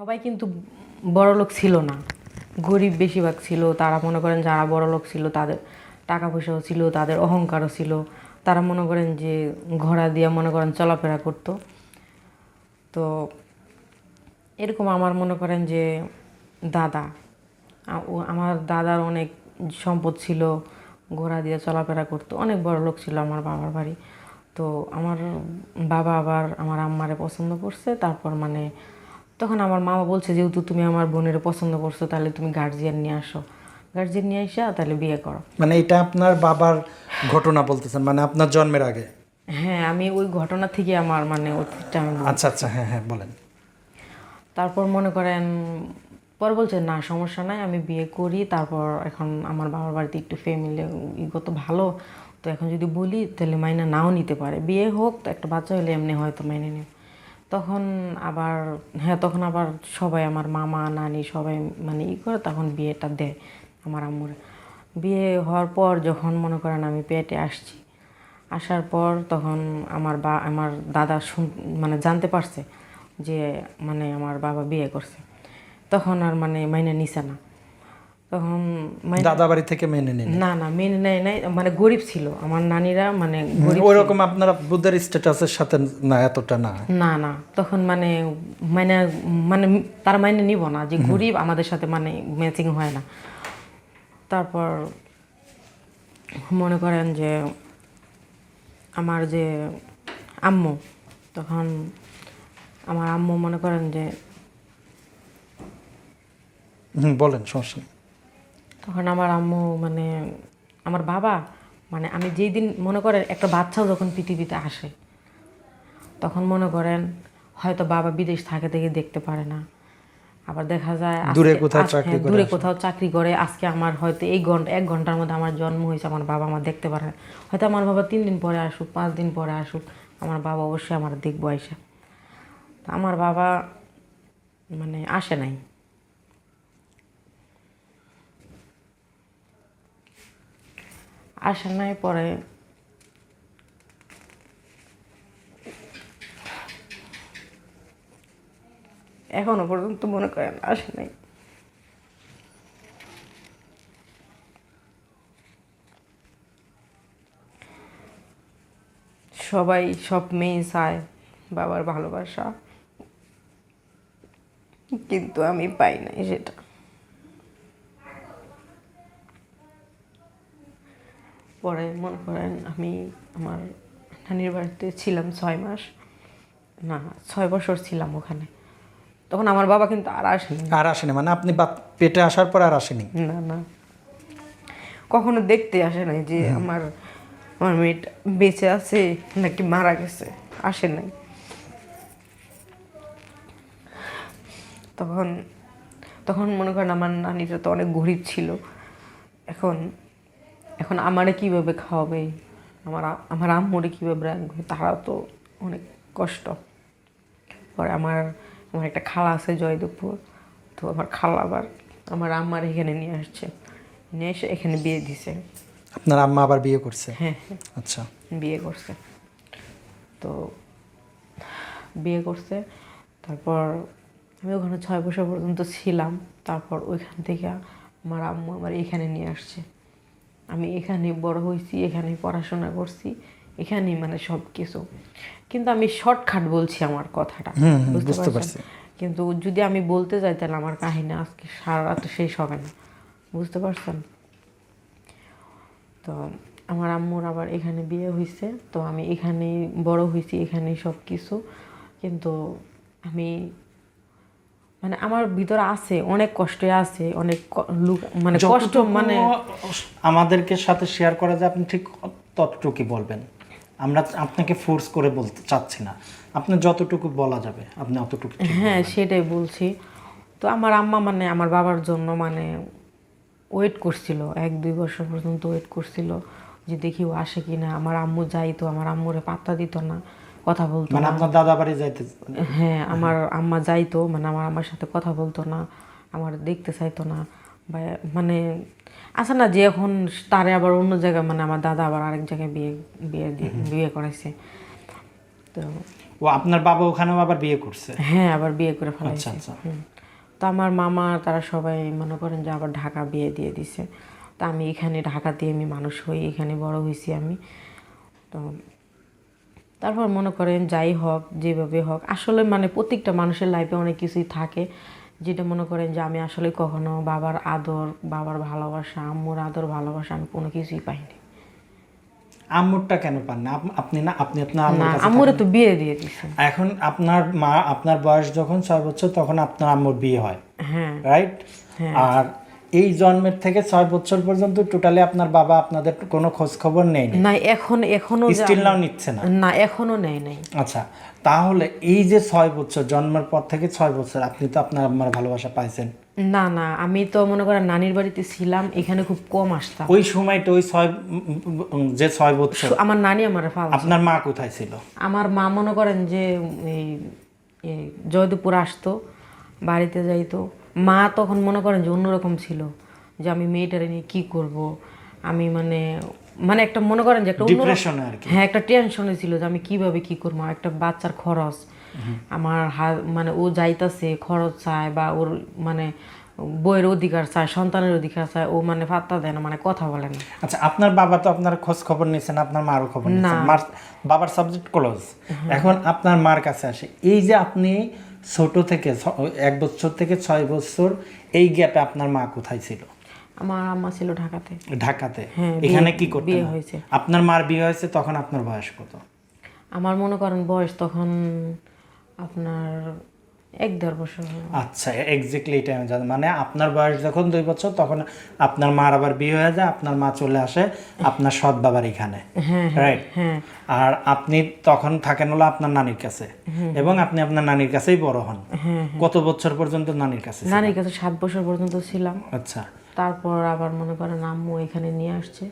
সবাই কিন্তু বড় লোক ছিল না। গরিব বেশিরভাগ ছিল, তারা মনে করেন যারা বড় লোক ছিল তাদের টাকা পয়সাও ছিল, তাদের অহংকারও ছিল। তারা মনে করেন যে ঘোড়া দিয়ে মনে করেন চলাফেরা করতো। তো এরকম আমার মনে করেন যে দাদা আমার দাদার অনেক সম্পদ ছিল, ঘোড়া দিয়ে চলাফেরা করতো। অনেক বড় লোক ছিল আমার বাবার বাড়ি। তো আমার বাবা আবার আমার আম্মারে পছন্দ করছে, তারপর মানে তখন আমার মামা বলছে যেহেতু তুমি আমার বোনের পছন্দ করছ তাহলে তুমি গার্জিয়ান নিয়ে আসো। গার্জিয়ান নিয়ে আসা তাহলে বিয়ে করো। মানে এটা আপনার বাবার ঘটনা বলতেছেন মানে আপনার জন্মের আগে? হ্যাঁ আমি ওই ঘটনা থেকে আমার মানে অতীতটা আমি আচ্ছা আচ্ছা হ্যাঁ হ্যাঁ বলেন। তারপর মনে করেন পরে বলছে না সমস্যা নাই আমি বিয়ে করি। তারপর এখন আমার বাবার বাড়িতে একটু ফ্যামিলি ইগত ভালো তো এখন যদি বলি তাহলে মাইনা নাও নিতে পারে। বিয়ে হোক তো একটা বাচ্চা হলে এমনি হয়তো মাইনে নেবে। তখন আবার হ্যাঁ তখন আবার সবাই আমার মামা, নানি সবাই মানে ই করে তখন বিয়েটা দেয় আমার আম্মুর। বিয়ে হওয়ার পর যখন মনে করেন আমি পেটে আসছি, আসার পর তখন আমার বা, আমার দাদা শুন মানে জানতে পারছে যে মানে আমার বাবা বিয়ে করছে। তখন আর মানে মাইনে নিছে না। দাদা বাড়ি থেকে মেনে নিন না না মেনে নেয় নাই। মানে গরিব ছিল। আমার নানিরা মানে গরিব ওই রকম আপনারা বুদ্ধের স্ট্যাটাসের সাথে না এতটা না? না না তখন মানে মানে মানে তার মাইনে নিব না যে গরিব আমাদের সাথে মানে ম্যাচিং হয় না। তারপর মনে করেন যে আমার যে আম্মু তখন আমার আম্মু মনে করেন যে বলেন সমস্যা তখন আমার আম্মু মানে আমার বাবা মানে আমি যেই দিন মনে করেন একটা বাচ্চাও যখন পৃথিবীতে আসে তখন মনে করেন হয়তো বাবা বিদেশ থাকে থেকে দেখতে পারে না। আবার দেখা যায় দূরে কোথাও চাকরি করে দূরে কোথাও চাকরি করে আজকে আমার হয়তো এই ঘণ্টা এক ঘণ্টার মধ্যে আমার জন্ম হয়েছে আমার বাবা আমার দেখতে পারে না। হয়তো আমার বাবা তিন দিন পরে আসুক পাঁচ দিন পরে আসুক আমার বাবা অবশ্যই আমার দেখব এসে আমার বাবা মানে আসে নাই। আসে নাই পরে। এখনও পর্যন্ত মনে করেন আসে নাই। সবাই সব মেয়ে চায় বাবার ভালোবাসা। কিন্তু আমি পাই নাই সেটা। পরে মনে করেন আমি আমার নানির বাড়িতে ছিলাম ছয় মাস। না ছয় বছর ছিলাম ওখানে। তখন আমার বাবা কিন্তু আর আসেনি। আর আসেনি মানে আপনি বাপ- পেটে আসার পর আর আসেনি? না না। কখনো দেখতে আসে নাই যে আমার আমার মেয়েটা বেঁচে আছে নাকি মারা গেছে আসে নাই। তখন তখন মনে করেন আমার নানিটা তো অনেক গরিব ছিল। এখন এখন আমারে কীভাবে খাওয়াবে? আমার আমার আম্মুরে কীভাবে রাখবে? তারাও তো অনেক কষ্ট। পরে আমার আমার একটা খালা আছে জয়দেবপুর তো আমার খালা আবার আমার আম্মার এখানে নিয়ে আসছে। নিয়ে এসে এখানে বিয়ে দিছে। আপনার আম্মা আবার বিয়ে করছে? হ্যাঁ হ্যাঁ। আচ্ছা। বিয়ে করছে। তো বিয়ে করছে। তারপর আমি ওখানে ছয় বছর পর্যন্ত ছিলাম। তারপর ওইখান থেকে আমার আম্মু আমার এখানে নিয়ে আসছে। আমি এখানে বড় হয়েছি এখানেই পড়াশোনা করছি এখানেই মানে সব কিছু কিন্তু আমি শর্টকাট বলছি আমার কথাটা বুঝতে পারছেন? কিন্তু যদি আমি বলতে যাই তাহলে আমার কাহিনী আজকে সারা রাত শেষ হবে না বুঝতে পারছেন? তো আমার আম্মুর আবার এখানে বিয়ে হয়েছে তো আমি এখানেই বড় হয়েছি এখানেই সব কিছু কিন্তু আমি মানে আমার ভিতরে আছে অনেক কষ্টে আছে অনেক মানে কষ্ট মানে আমাদেরকে সাথে শেয়ার করা যায় আপনি ঠিক ততটুকুই বলবেন। আমরা আপনাকে ফোর্স করে বলতে চাচ্ছি না। আপনি যতটুকু বলা যাবে আপনি অতটুকু হ্যাঁ সেটাই বলছি। তো আমার আম্মা মানে আমার বাবার জন্য মানে ওয়েট করছিল এক দুই বছর পর্যন্ত ওয়েট করছিল যে দেখি ও আসে কি না আমার আম্মু যাইতো আমার আম্মুরে পাত্তা দিত না। কথা বলতো মানে আপনার দাদা বাড়ি যাইতে হ্যাঁ আমার আম্মা যাইতো মানে আমার আম্মার সাথে কথা বলতো না আমার দেখতে চাইতো না। বা মানে আছে না যে এখন তারে আবার অন্য জায়গায় মানে আমার দাদা আবার আরেক জায়গায় বিয়ে বিয়ে দিয়ে বিয়ে করাইছে। তো ও আপনার বাবা ওখানেও আবার বিয়ে করছে? হ্যাঁ আবার বিয়ে করে ফেলাইছে। আচ্ছা। আচ্ছা তো আমার মামা তারা সবাই মনে করেন যে আবার ঢাকা বিয়ে দিয়ে দিছে। তা আমি এখানে ঢাকাতে আমি মানুষ হই এখানে বড় হয়েছি আমি। তো তারপর মনে করেন যাই হোক যেভাবে হোক আসলে মানে প্রত্যেকটা মানুষের লাইফে অনেক কিছুই থাকে। যেটা মনে করেন যে আমি আসলে কখনো বাবার আদর বাবার ভালোবাসা আম্মুর আদর ভালোবাসা আমি কোনো কিছুই পাইনি। আম্মুরটা কেন পান না? আপনি না আপনি আপনার আম্মুর তো বিয়ে দিয়ে দিছে। এখন আপনার মা আপনার বয়স যখন ছয় বছর তখন আপনার আম্মুর বিয়ে হয়। হ্যাঁ। রাইট আর এই জন্মের থেকে ছয় বছর পর্যন্ত টোটালি আপনার বাবা আপনাদের কোনো খোঁজ খবর নেই। না এখন এখনও স্টিল নাও নিচ্ছে না। না এখনও নেয় নাই। আচ্ছা তাহলে এই যে ছয় বছর জন্মের পর থেকে ছয় বছর আপনি তো আপনার আম্মার ভালোবাসা পাইছেন। না না আমি তো মনে করেন নানির বাড়িতে ছিলাম এখানে খুব কম আসতাম। ওই সময়টা ওই ছয় যে ছয় বছর। আমার নানি আমার আপনার মা কোথায় ছিল? আমার মা মনে করেন যে এই জয়দেবপুর আসতো বাড়িতে যাইতো। মা তখন মনে করেন যে অন্যরকম ছিল যে আমি মেয়েটারে নিয়ে কি করব? আমি মানে মানে একটা মনে করেন যে একটা ডিপ্রেশনে আর কি। হ্যাঁ একটা টেনশনে ছিল যে আমি কীভাবে কি করব? একটা বাচ্চার খরচ। আমার হা- মানে ও যাইতাছে খরচ চায় বা ওর মানে বইয়ের অধিকার চায় সন্তানের অধিকার চায় ও মানে পাত্তা দেয় না মানে কথা বলে না। আচ্ছা আপনার বাবা তো আপনার খোঁজ খবর নিয়েছেন আপনার মারও খবর নিয়েছেন। মার বাবার সাবজেক্ট ক্লোজ এখন আপনার মার কাছে আসে। এই যে আপনি ছোট থেকে এক বছর থেকে ছয় বছর এই গ্যাপে আপনার মা কোথায় ছিল? আমার আম্মা ছিল ঢাকাতে। ঢাকাতে? হ্যাঁ, এখানে কি করতে বিয়ে হয়েছে। আপনার মার বিয়ে হয়েছে তখন আপনার বয়স কত? আমার মনে করেন বয়স তখন আপনার এক দেড় বছর আচ্ছা এক্স্যাক্টলি মানে আপনার বয়স যখন দুই বছর তখন আপনার মার আবার বিয়ে হয়ে যায় আপনার মা চলে আসে আপনার সৎ বাবার এখানে। হ্যাঁ রাইট হ্যাঁ। আর আপনি তখন থাকেন হলো আপনার নানির কাছে। এবং আপনি আপনার নানির কাছেই বড় হন। হ্যাঁ কত বছর পর্যন্ত নানির কাছে? নানির কাছে সাত বছর পর্যন্ত ছিলাম। আচ্ছা। তারপর আবার মনে করেন আম্মু এখানে নিয়ে আসছে।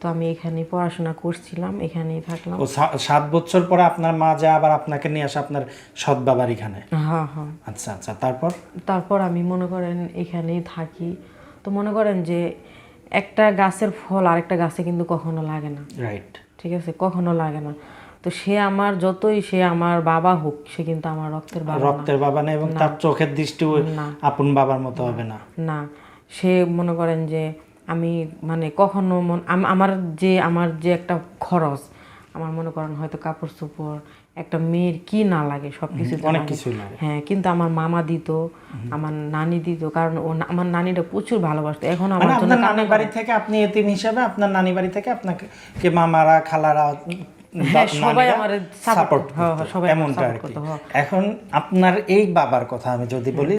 তো আমি এখানে পড়াশোনা করছিলাম এখানেই থাকলাম। ও সাত বছর পরে আপনার মা যা আবার আপনাকে নিয়ে আসে আপনার সৎ বাবার এখানে? হ্যাঁ হ্যাঁ আচ্ছা আচ্ছা তারপর? তারপর আমি মনে করেন এখানেই থাকি। তো মনে করেন যে একটা গাছের ফল আরেকটা গাছে কিন্তু কখনো লাগে না। রাইট ঠিক আছে? কখনো লাগে না। তো সে আমার যতই সে আমার বাবা হোক সে কিন্তু আমার রক্তের বাবা না। রক্তের বাবা নেই এবং তার চোখের দৃষ্টিও না। আপন বাবার মতো হবে না। না। সে মনে করেন যে আমি মানে কখনো মন- আমার যে আমার যে একটা খরচ আমার মনে করেন হয়তো কাপড় চোপড় একটা মেয়ের কি না লাগে সব কিছু অনেক হ্যাঁ কিন্তু আমার মামা দিত আমার নানি দিত কারণ ও আমার নানিটা প্রচুর ভালোবাসতো। এখন মানে আমার জন্য নানি বাড়ি থেকে আপনি এতিম হিসাবে আপনার নানি বাড়ি থেকে আপনাকে কে মামারা খালারা হ্যাঁ, সবাই আমার সাপোর্ট হ্যাঁ, হ্যাঁ, সবাই এমনটা। এখন আপনার এই বাবার কথা আমি যদি বলি